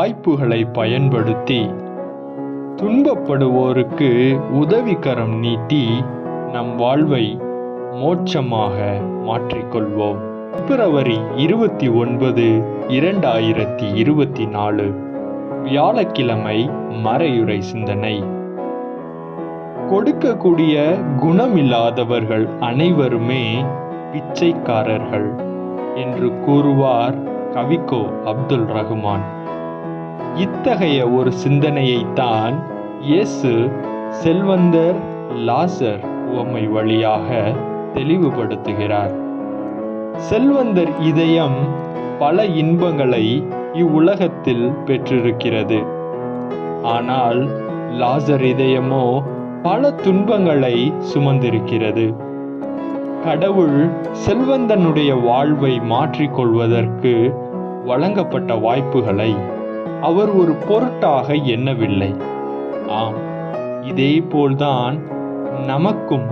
வாய்ப்புகளை பயன்படுத்தி துன்பப்படுவோருக்கு உதவிக்கரம் நீட்டி நம் வாழ்வை மோட்சமாக மாற்றிக்கொள்வோம். பிப்ரவரி இருபத்தி ஒன்பது இரண்டாயிரத்தி இருபத்தி நாலு. வியாழக்கிழமை மறையுறை சிந்தனை. கொடுக்கக்கூடிய குணமில்லாதவர்கள் அனைவருமே பிச்சைக்காரர்கள் என்று கூறுவார் கவிக்கோ அப்துல் ரகுமான் இத்தகைய ஒரு சிந்தனையைத்தான் இயேசு செல்வந்தர் லாசர் உவமை வழியாக தெளிவுபடுத்துகிறார். செல்வந்தர் இதயம் பல இன்பங்களை இவ்வுலகத்தில் பெற்றிருக்கிறது. ஆனால் லாசர் இதயமோ பல துன்பங்களை சுமந்திருக்கிறது. கடவுள் செல்வந்தனுடைய வாழ்வை மாற்றிக்கொள்வதற்கு வழங்கப்பட்ட வாய்ப்புகளை அவர் ஒரு பொருட்டாக எண்ணவில்லை. ஆம் இதே போல்தான் நமக்கும்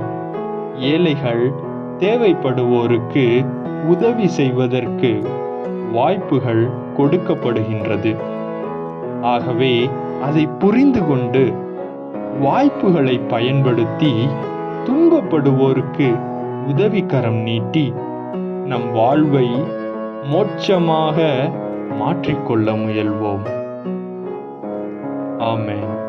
ஏழைகள் தேவைப்படுவோருக்கு உதவி செய்வதற்கு வாய்ப்புகள் கொடுக்கப்படுகின்றது. ஆகவே அதை புரிந்து கொண்டு வாய்ப்புகளை பயன்படுத்தி துன்பப்படுவோருக்கு உதவிக்கரம் நீட்டி நம் வாழ்வை மோட்சமாக மாற்றிக்கொள்ள முயல்வோம். ஆமேன்.